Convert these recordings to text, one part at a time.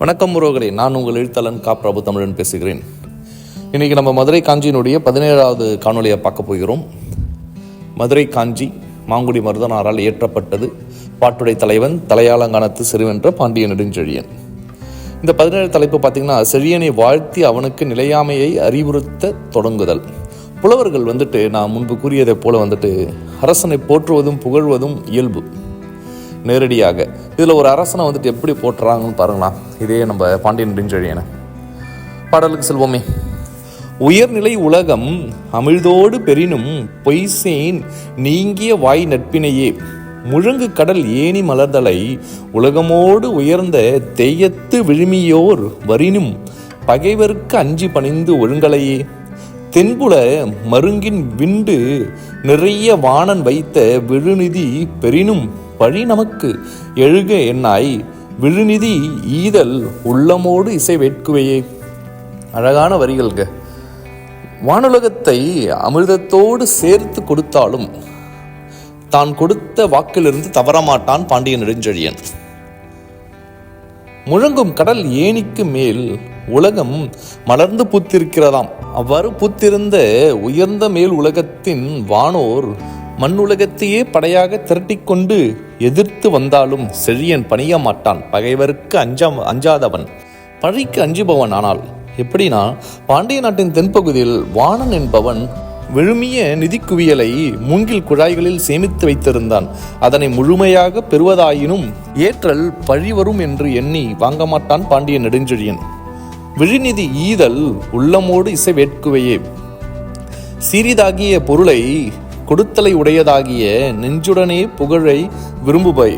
வணக்கம் உறவுகளே நான் உங்கள் எழுத்தாளன் கா பிரபு தமிழன் பேசுகிறேன். இன்றைக்கி நம்ம மதுரை காஞ்சியினுடைய பதினேழாவது காணொலியை பார்க்க போகிறோம். மதுரை காஞ்சி மாங்குடி மருதனாரால் இயற்றப்பட்டது பாட்டுடை தலைவன் தலையாலங்கானத்து சிறுவென்ற பாண்டிய நெடுஞ்செழியன். இந்த பதினேழு தலைப்பு பார்த்தீங்கன்னா செழியனை வாழ்த்தி அவனுக்கு நிலையாமையை அறிவுறுத்த தொடங்குதல். புலவர்கள் வந்துட்டு நான் முன்பு கூறியதைப் போல வந்துட்டு அரசனை போற்றுவதும் புகழ்வதும் இயல்பு. நேரடியாக. இதில் ஒரு அரசனை வந்துட்டு எப்படி போட்டுறாங்கன்னு பாருங்களா இதே நம்ம பாண்டியன் நெடுஞ்செழியனை. பாடலுக்கு செல்வோமே உயர்நிலை உலகம் அமிழ்தோடு பெரினும் பொய்சேன் நீங்கிய வாய் நட்பினையே. முழங்கு கடல் ஏணி மலர்தலை உலகமோடு உயர்ந்த தெய்யத்து விழுமியோர் வரினும் பகைவர்க்கு அஞ்சி பணிந்து ஒழுங்கலையே. தென்புல மருங்கின் விண்டு நிறைய வாணன் வைத்த விழுநிதி பெரினும் பழி நமக்கு எழுக என்னாய்? விழுநிதி ஈதல் உள்ளமோடு இசை வேட்குவையே. அழகான வரிகள்க. வானுலகத்தை அமிர்தத்தோடு சேர்த்து கொடுத்தாலும் தான் கொடுத்த வாக்கிலிருந்து தவறமாட்டான் பாண்டிய நெடுஞ்செழியன். முழங்கும் கடல் ஏணிக்கு மேல் உலகம் மலர்ந்து பூத்திருக்கிறதாம். அவ்வாறு பூத்திருந்த உயர்ந்த மேல் உலகத்தின் வானோர் மண்ணுலகத்தையே படையாக திரட்டிக்கொண்டு எதிர்த்து வந்தாலும் செழியன் பணிய மாட்டான். பகைவருக்கு அஞ்சா அஞ்சாதவன். பழிக்கு அஞ்சுபவன் ஆனால் எப்படின்னா பாண்டிய நாட்டின் தென்பகுதியில் வாணன் என்பவன் விழுமிய நிதிக்குவியலை மூங்கில் குழாய்களில் சேமித்து வைத்திருந்தான். அதனை முழுமையாக பெறுவதாயினும் ஏற்றல் பழி வரும் என்று எண்ணி வாங்க மாட்டான் பாண்டிய நெடுஞ்செழியன். விழிநிதி ஈதல் உள்ளமோடு இசை வேட்குவையே. சிறிதாகிய பொருளை கொடுத்தலை உடையதாகிய நெஞ்சுடனே புகழை விரும்புபை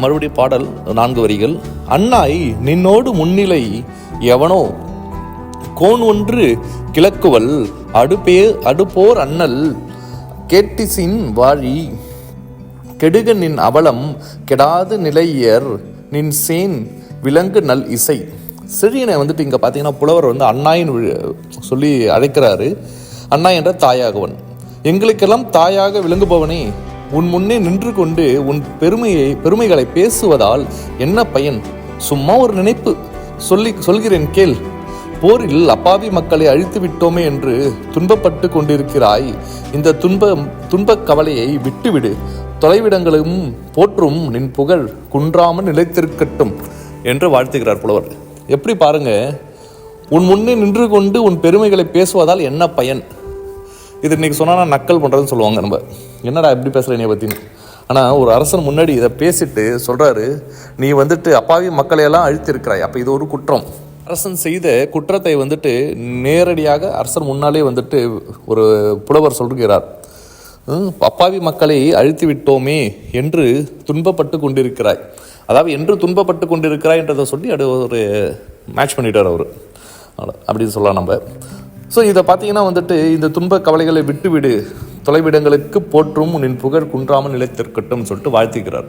மறுபடி பாடல் நான்கு வரிகள். அண்ணாய் நின்னோடு முன்னிலை எவனோ? கோன் ஒன்று கிழக்குவல் அடுப்பே அடுப்போர் அண்ணல் கேட்டிசின் வாழி. கெடுக நின் அவலம் கெடாது நிலையர் நின் சேன் விலங்கு நல் இசை. சிறியனை வந்துட்டு இங்கே பார்த்தீங்கன்னா புலவர் வந்து அண்ணாயின் சொல்லி அழைக்கிறாரு. அண்ணா என்ற தாயாகவன். எங்களுக்கெல்லாம் தாயாக விளங்குபவனே உன் முன்னே நின்று கொண்டு உன் பெருமையை பெருமைகளை பேசுவதால் என்ன பயன்? சும்மா ஒரு நினைப்பு. சொல்லி சொல்கிறேன் கேள். போரில் அப்பாவி மக்களை அழித்து விட்டோமே என்று துன்பப்பட்டு கொண்டிருக்கிறாய். இந்த துன்ப துன்பக் கவலையை விட்டுவிடு. தொலைவிடங்களும் போற்றும் நின் புகழ் குன்றாமல் நிலைத்திருக்கட்டும் என்று வாழ்த்துகிறார் புலவர். எப்படி பாருங்க உன் முன்னே நின்று கொண்டு உன் பெருமைகளை பேசுவதால் என்ன பயன்? இது இன்னைக்கு சொன்னால் நக்கல் பண்ணுறதுன்னு சொல்லுவாங்க நம்ம. என்னடா எப்படி பேசுகிற என்னைய பற்றின்னு ஆனால் ஒரு அரசன் முன்னாடி இதை பேசிட்டு சொல்கிறாரு நீ வந்துட்டு அப்பாவி மக்களையெல்லாம் அழித்திருக்கிறாய். அப்போ இது ஒரு குற்றம். அரசன் செய்த குற்றத்தை வந்துட்டு நேரடியாக அரசர் முன்னாலே வந்துட்டு ஒரு புலவர் சொல்கிறார். அப்பாவி மக்களை அழித்து விட்டோமே என்று துன்பப்பட்டு கொண்டிருக்கிறாய். அதாவது என்று துன்பப்பட்டு கொண்டிருக்கிறாய் என்றதை சொல்லி அது ஒரு மேட்ச் பண்ணிட்டார் அவர். அப்படின்னு சொல்லலாம் நம்ம. ஸோ இதை பார்த்தீங்கன்னா வந்துட்டு இந்த துன்ப கவலைகளை விட்டுவிடு தொலைவிடங்களுக்கு போற்றும் நின் புகழ் குன்றாமல் நிலைத்திருக்கட்டும் சொல்லிட்டு வாழ்த்துக்கிறார்.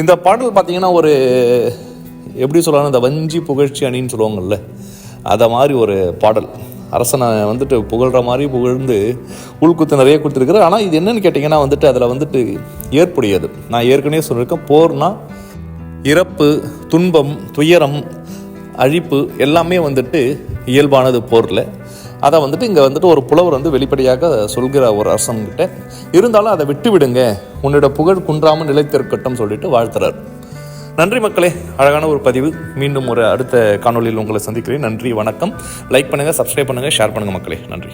இந்த பாடல் பார்த்தீங்கன்னா ஒரு எப்படி சொல்லலாம் இந்த வஞ்சி புகழ்ச்சி அணின்னு சொல்லுவாங்கல்ல அதை மாதிரி ஒரு பாடல். அரசனை வந்துட்டு புகழ்கிற மாதிரி புகழ்ந்து உள்குத்து நிறைய கொடுத்துருக்குறாரு. ஆனால் இது என்னன்னு கேட்டிங்கன்னா வந்துட்டு அதில் வந்துட்டு ஏற்புடையது. நான் ஏற்கனவே சொல்லியிருக்கேன் போர்னா இறப்பு துன்பம் துயரம் அழிப்பு எல்லாமே வந்துட்டு இயல்பானது போரில். அதை வந்துட்டு இங்கே வந்துட்டு ஒரு புலவர் வந்து வெளிப்படையாக சொல்கிற ஒரு அரசன்கிட்ட இருந்தாலும் அதை விட்டு விடுங்க உன்னோட புகழ் குன்றாமல் நிலைத்திருக்கட்டும் சொல்லிட்டு வாழ்த்துறார். நன்றி மக்களே. அழகான ஒரு பதிவு. மீண்டும் ஒரு அடுத்த காணொளியில் உங்களை சந்திக்கிறேன். நன்றி. வணக்கம். லைக் பண்ணுங்கள் சப்ஸ்கிரைப் பண்ணுங்கள் ஷேர் பண்ணுங்கள் மக்களே. நன்றி.